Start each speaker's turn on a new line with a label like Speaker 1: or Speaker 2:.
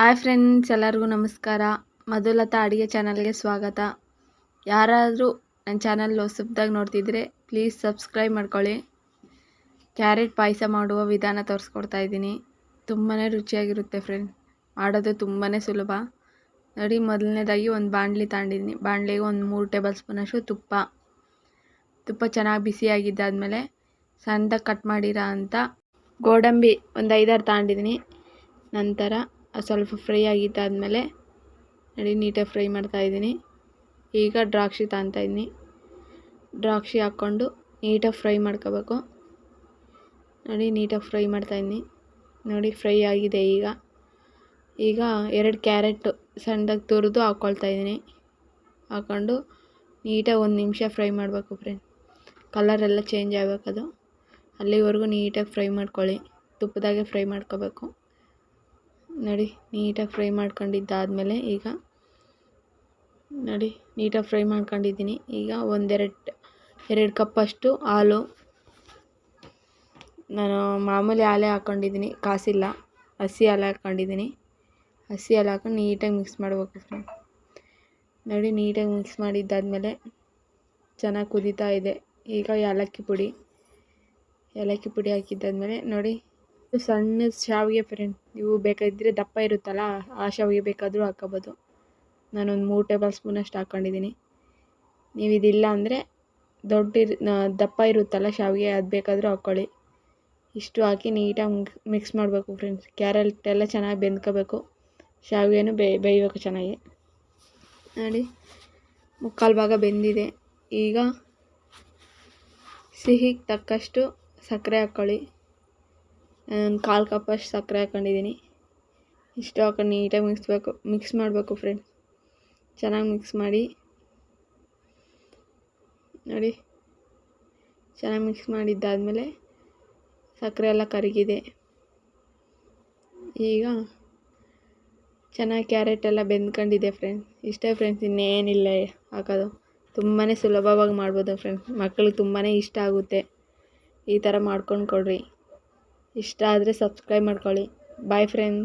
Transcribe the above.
Speaker 1: Hi friends, ಎಲ್ಲರಿಗೂ ನಮಸ್ಕಾರ. ಮಧುಲತಾ ಅಡುಗೆ ಚಾನಲ್ಗೆ ಸ್ವಾಗತ. ಯಾರಾದರೂ ನನ್ನ ಚಾನಲ್ ಹೊಸಬ್ದಾಗಿ ನೋಡ್ತಿದ್ರೆ ಪ್ಲೀಸ್ ಸಬ್ಸ್ಕ್ರೈಬ್ ಮಾಡ್ಕೊಳ್ಳಿ. ಕ್ಯಾರೆಟ್ ಪಾಯಸ ಮಾಡುವ ವಿಧಾನ ತೋರಿಸ್ಕೊಡ್ತಾ ಇದ್ದೀನಿ. ತುಂಬಾ ರುಚಿಯಾಗಿರುತ್ತೆ ಫ್ರೆಂಡ್. ಮಾಡೋದು ತುಂಬಾ ಸುಲಭ. ನೋಡಿ, ಮೊದಲನೇದಾಗಿ ಒಂದು ಬಾಣಲಿ ತಗೊಂಡಿದ್ದೀನಿ. ಬಾಣಲಿಗೆ ಒಂದು ಮೂರು ಟೇಬಲ್ ಸ್ಪೂನಷ್ಟು ತುಪ್ಪ. ತುಪ್ಪ ಚೆನ್ನಾಗಿ ಬಿಸಿಯಾಗಿದ್ದಾದಮೇಲೆ ಸಣ್ಣದಾಗಿ ಕಟ್ ಮಾಡಿರೋ ಅಂಥ ಗೋಡಂಬಿ ಒಂದು ಐದಾರು ತಗೊಂಡಿದ್ದೀನಿ. ನಂತರ ಸ್ವಲ್ಪ ಫ್ರೈ ಆಗಿದ್ದಾದಮೇಲೆ ನೋಡಿ ನೀಟಾಗಿ ಫ್ರೈ ಮಾಡ್ತಾಯಿದ್ದೀನಿ ಈಗ ದ್ರಾಕ್ಷಿ ಇದ್ದೀನಿ. ದ್ರಾಕ್ಷಿ ಹಾಕ್ಕೊಂಡು ನೀಟಾಗಿ ಫ್ರೈ ಮಾಡ್ಕೋಬೇಕು. ನೋಡಿ ನೀಟಾಗಿ ಫ್ರೈ ಮಾಡ್ತಾಯಿದ್ದೀನಿ ನೋಡಿ ಫ್ರೈ ಆಗಿದೆ ಈಗ. ಈಗ ಎರಡು ಕ್ಯಾರೆಟು ಸಣ್ಣದಾಗಿ ತುರಿದು ಹಾಕ್ಕೊಳ್ತಾಯಿದ್ದೀನಿ ಹಾಕ್ಕೊಂಡು ನೀಟಾಗಿ ಒಂದು ನಿಮಿಷ ಫ್ರೈ ಮಾಡಬೇಕು ಫ್ರೆಂಡ್. ಕಲರೆಲ್ಲ ಚೇಂಜ್ ಆಗಬೇಕದು. ಅಲ್ಲಿವರೆಗೂ ನೀಟಾಗಿ ಫ್ರೈ ಮಾಡ್ಕೊಳ್ಳಿ. ತುಪ್ಪದಾಗೆ ಫ್ರೈ ಮಾಡ್ಕೋಬೇಕು. ನೋಡಿ, ನೀಟಾಗಿ ಫ್ರೈ ಮಾಡ್ಕೊಂಡಿದ್ದಾದಮೇಲೆ ಈಗ, ನೋಡಿ, ನೀಟಾಗಿ ಫ್ರೈ ಮಾಡ್ಕೊಂಡಿದ್ದೀನಿ. ಈಗ ಒಂದೆರಡು, ಎರಡು ಕಪ್ಪಷ್ಟು ಹಾಲು. ನಾನು ಮಾಮೂಲಿ ಹಾಲೇ ಹಾಕ್ಕೊಂಡಿದ್ದೀನಿ ಕಾಸಿಲ್ಲ. ಹಸಿ ಹಾಲು ಹಾಕ್ಕೊಂಡಿದ್ದೀನಿ ಹಸಿ ಹಾಲು ಹಾಕೊಂಡು ನೀಟಾಗಿ ಮಿಕ್ಸ್ ಮಾಡಬೇಕು ಫ್ರೆಂಡ್. ನೋಡಿ, ನೀಟಾಗಿ ಮಿಕ್ಸ್ ಮಾಡಿದ್ದಾದಮೇಲೆ ಚೆನ್ನಾಗಿ ಕುದೀತಾ ಇದೆ. ಈಗ ಏಲಕ್ಕಿ ಪುಡಿ ಏಲಕ್ಕಿ ಪುಡಿ ಹಾಕಿದ್ದಾದಮೇಲೆ ನೋಡಿ ಸಣ್ಣ ಶಾವಿಗೆ ಫ್ರೆಂಡ್. ನೀವು ಬೇಕಾದರೆ ದಪ್ಪ ಇರುತ್ತಲ್ಲ, ಆ ಶಾವಿಗೆ ಬೇಕಾದರೂ ಹಾಕೋಬೋದು ನಾನೊಂದು ಮೂರು ಟೇಬಲ್ ಸ್ಪೂನಷ್ಟು ಹಾಕ್ಕೊಂಡಿದ್ದೀನಿ ನೀವು ಇದಿಲ್ಲ ಅಂದರೆ ದೊಡ್ಡ ದಪ್ಪ ಇರುತ್ತಲ್ಲ ಶಾವಿಗೆ, ಅದು ಬೇಕಾದರೂ ಹಾಕ್ಕೊಳ್ಳಿ. ಇಷ್ಟು ಹಾಕಿ ನೀಟಾಗಿ ಮಿಕ್ಸ್ ಮಾಡಬೇಕು ಫ್ರೆಂಡ್ಸ್. ಕ್ಯಾರೆಟ್ ಎಲ್ಲ ಚೆನ್ನಾಗಿ ಬೆಂದ್ಕೋಬೇಕು. ಶಾವಿಗೆನೂ ಬೇಯಬೇಕು ಚೆನ್ನಾಗಿ. ನೋಡಿ, ಮುಕ್ಕಾಲು ಭಾಗ ಬೆಂದಿದೆ. ಈಗ ಸಿಹಿಗೆ ತಕ್ಕಷ್ಟು ಸಕ್ಕರೆ ಹಾಕ್ಕೊಳ್ಳಿ. ಒಂದು ಕಾಲು ಕಪ್ಪಷ್ಟು ಸಕ್ಕರೆ ಹಾಕ್ಕೊಂಡಿದ್ದೀನಿ. ಇಷ್ಟು ಹಾಕೊಂಡು ನೀಟಾಗಿ ಮಿಕ್ಸ್ಬೇಕು, ಮಿಕ್ಸ್ ಮಾಡಬೇಕು ಫ್ರೆಂಡ್ಸ್ ಚೆನ್ನಾಗಿ ಮಿಕ್ಸ್ ಮಾಡಿ. ನೋಡಿ. ಚೆನ್ನಾಗಿ ಮಿಕ್ಸ್ ಮಾಡಿದ್ದಾದಮೇಲೆ ಸಕ್ಕರೆ ಎಲ್ಲ ಕರಗಿದೆ. ಈಗ ಚೆನ್ನಾಗಿ ಕ್ಯಾರೆಟ್ ಎಲ್ಲ ಬೆಂದ್ಕೊಂಡಿದೆ ಫ್ರೆಂಡ್ಸ್ ಇಷ್ಟೇ ಫ್ರೆಂಡ್ಸ್ ಇನ್ನೇನಿಲ್ಲ ಹಾಕೋದು. ತುಂಬಾ ಸುಲಭವಾಗಿ ಮಾಡ್ಬೋದು ಫ್ರೆಂಡ್ಸ್ ಮಕ್ಕಳಿಗೆ ತುಂಬಾ ಇಷ್ಟ ಆಗುತ್ತೆ. ಈ ಥರ ಮಾಡ್ಕೊಂಡು ಕೊಡಿರಿ. ಇಷ್ಟ ಆದರೆ ಸಬ್ಸ್ಕ್ರೈಬ್ ಮಾಡ್ಕೊಳ್ಳಿ. Boy friend